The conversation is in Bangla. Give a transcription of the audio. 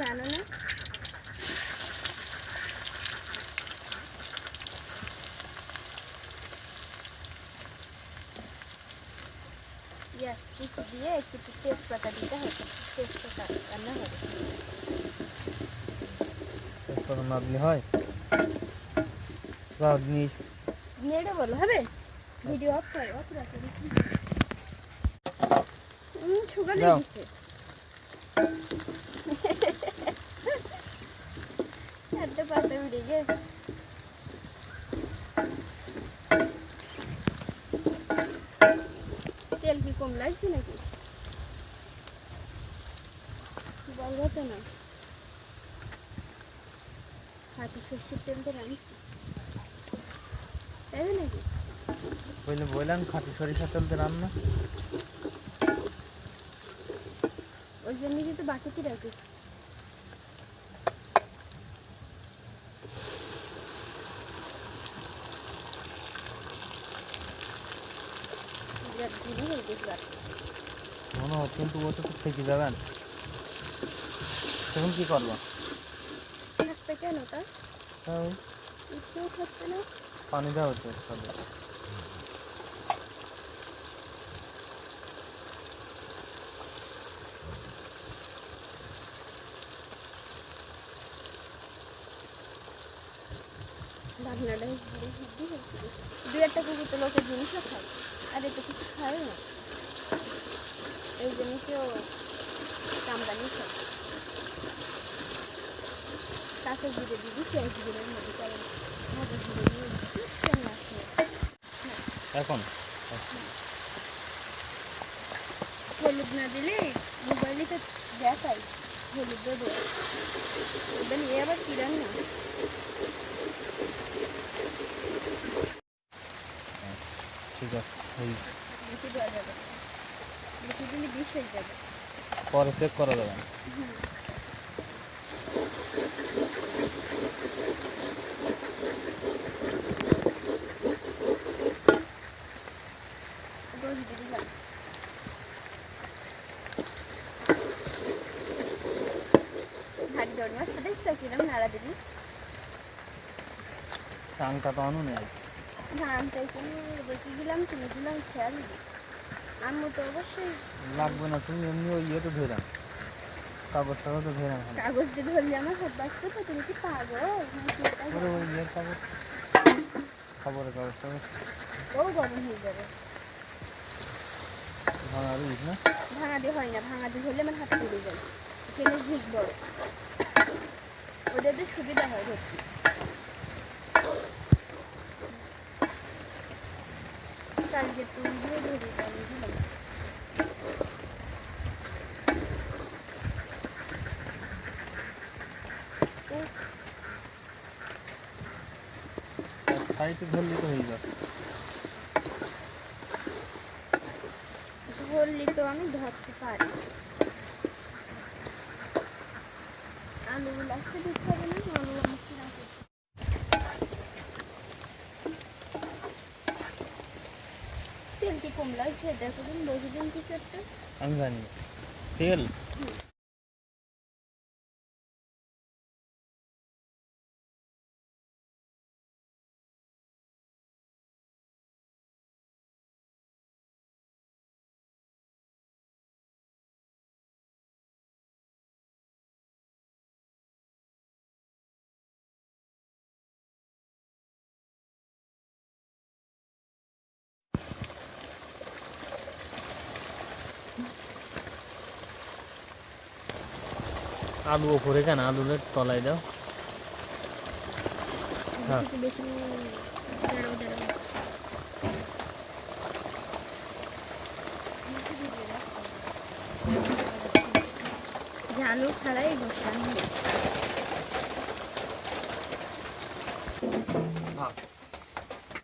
জানো না? কিছু দিয়ে একটু তেজপাতা দিতে হবে তেজপাতা রান্না হবে। তেজপাতা না দিলে হয় নেড়ে বলো হবে? ভিডিও অফ করো অফ রাখো সুগার লেগেছে। পাতা তেল কি কম লাগছে নাকি? বলব তো না? হাতে সর্ষের তেল তো রাখছি তাই নাকি? বললে বললাম খাঁটি সরিষা তেল দিয়ে রান্না। ওই জন্য কিন্তু বাকিতে রাখিস? মনে হয় কিন্তু ও তো থেকে যাবেন। তখন কি করব? কেন তা না? পানি দেওয়া হচ্ছে হিদ্ধি দু একটা কুকুর তো লোকের জিনিসও খায় আর এত কিছু খায় না। এই জন্য কেউ কামড়ানি খায়। কাঁচা জিরে দিচ্ছি এক জিরের মধ্যে কারণ ভাজা জিরে দিয়ে কেমন আসে এখন? হলুদ না দিলে মোবাইলে তো দেখাই হলুদ দেবো ওটা নিয়ে আবার কিরান না ঠিক আছে হয়েছে। বেশি দেওয়া যাবে না। বেশি দিলে বিষ হয়ে যাবে পরে চেক করা যাবে না। দই দিয়ে দিলাম ভারী দৌড় মাছটা দেখছ কিরম নাড়া দিবি। টাংটা তো আনো নেই এখানে রেখে গেলাম তুমি দিলাম খেয়াল। আম্মু তো অবশ্যই লাগবে না তুমি এমনি ওই ইয়ে তো কাগজ টাগজ তো কাগজ দিয়ে ধরলে আমার হাত বাঁচতো তো তুমি কি পাগল? ওই ইয়ের কাগজ। খবরের কাগজ টাগজ ও গরম হয়ে যাবে। ভাঙা রুইস না। ভাঙা দিয়ে হয় না ভাঙা দিয়ে হলে আমার হাত পুড়ে যায়। এখানে ঝিক বড়। ওটাতে সুবিধা হয় ধরতে। কালকে তুই দিয়ে ধরি দিলাম সাইডে ধরলে তো হয়ে যাবে। ধরলি তো আমি ধরতে পারি। আলুগুলো আসতে দিতে হবে না আলু আমি কিনা করছি তেল কি কম লাগছে দেখো দিন বসে দিন কিছু একটা আমি জানি। তেল? আলু ওপরে কেন আলুর তলায় দাও। হ্যাঁ। জালু ছাড়াই বসানো